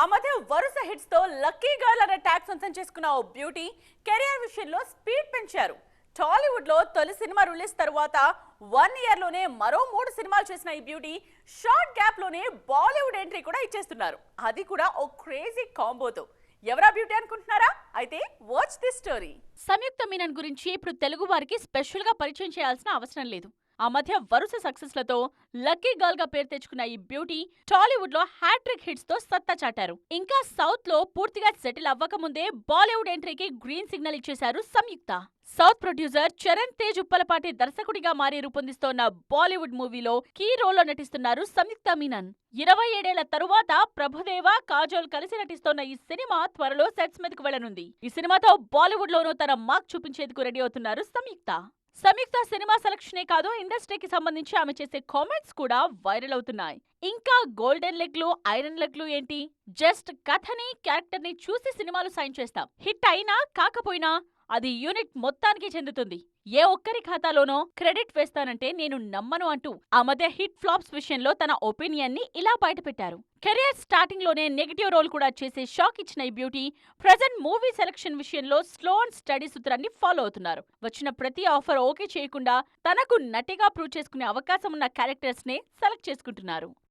ఆ మధ్య వరుస హిట్స్తో లక్కీ గర్ల్ అనే ట్యాగ్ సొంతం చేసుకున్న ఓ బ్యూటీ కెరియర్ విషయంలో స్పీడ్ పెంచారు. టాలీవుడ్లో తొలి సినిమా రిలీజ్ తర్వాత వన్ ఇయర్లోనే మరో మూడు సినిమాలు చేసిన ఈ బ్యూటీ షార్ట్ గ్యాప్లోనే బాలీవుడ్ ఎంట్రీ కూడా ఇచ్చేస్తున్నారు. అది కూడా ఓ క్రేజీ కాంబోతో. ఎవరా బ్యూటీ అనుకుంటున్నారా? అయితే watch this story. Samyuktha Menon గురించి ఇప్పుడు తెలుగు వారికి స్పెషల్గా పరిచయం చేయాల్సిన అవసరం లేదు. ఆ మధ్య వరుస సక్సెస్లతో లక్కీ గర్ల్గా పేరు తెచ్చుకున్న ఈ బ్యూటీ టాలీవుడ్లో హ్యాట్రిక్ హిట్స్తో సత్తా చాటారు. ఇంకా సౌత్లో పూర్తిగా సెటిల్ అవ్వకముందే బాలీవుడ్ ఎంట్రీకి గ్రీన్ సిగ్నల్ ఇచ్చేశారు సంయుక్త. సౌత్ ప్రొడ్యూసర్ చరణ్ తేజ్ ఉప్పలపాటి దర్శకుడిగా మారి రూపొందిస్తోన్న బాలీవుడ్ మూవీలో కీ రోల్లో నటిస్తున్నారు సంయుక్త మీనన్. ఇరవై ఏడేళ్ళ తరువాత ప్రభుదేవ కాజోల్ కలిసి నటిస్తోన్న ఈ సినిమా త్వరలో సెట్స్ మీదకు వెళ్ళనుంది ఈ సినిమాతో బాలీవుడ్ లోనూ తన మార్క్ చూపించేందుకు రెడీ అవుతున్నారు సంయుక్త. సంయుక్త సినిమా సెలక్షనే కాదు ఇండస్ట్రీకి సంబంధించి ఆమె చేసే కామెంట్స్ కూడా వైరల్ అవుతున్నాయి. ఇంకా గోల్డెన్ లెగ్లు ఐరన్ లెగ్లు ఏంటి? జస్ట్ కథని క్యారెక్టర్ని చూసి సినిమాలు సైన్ చేస్తాం. హిట్ అయినా కాకపోయినా అది యూనిట్ మొత్తానికి చెందుతుంది. ఏ ఒక్కరి ఖాతాలోనో క్రెడిట్ వేస్తానంటే నేను నమ్మను అంటూ ఆ మధ్య హిట్ ఫ్లాప్స్ విషయంలో తన ఒపీనియన్ని ఇలా బయటపెట్టారు. కెరియర్ స్టార్టింగ్లోనే నెగిటివ్ రోల్ కూడా చేసే షాక్ ఇచ్చిన ఈ బ్యూటీ ప్రజెంట్ మూవీ సెలక్షన్ విషయంలో స్లో అండ్ స్టడీ సూత్రాన్ని ఫాలో అవుతున్నారు. వచ్చిన ప్రతి ఆఫర్ ఓకే చేయకుండా తనకు నటిగా ప్రూవ్ చేసుకునే అవకాశం ఉన్న క్యారెక్టర్స్ నే సెలెక్ట్ చేసుకుంటున్నారు.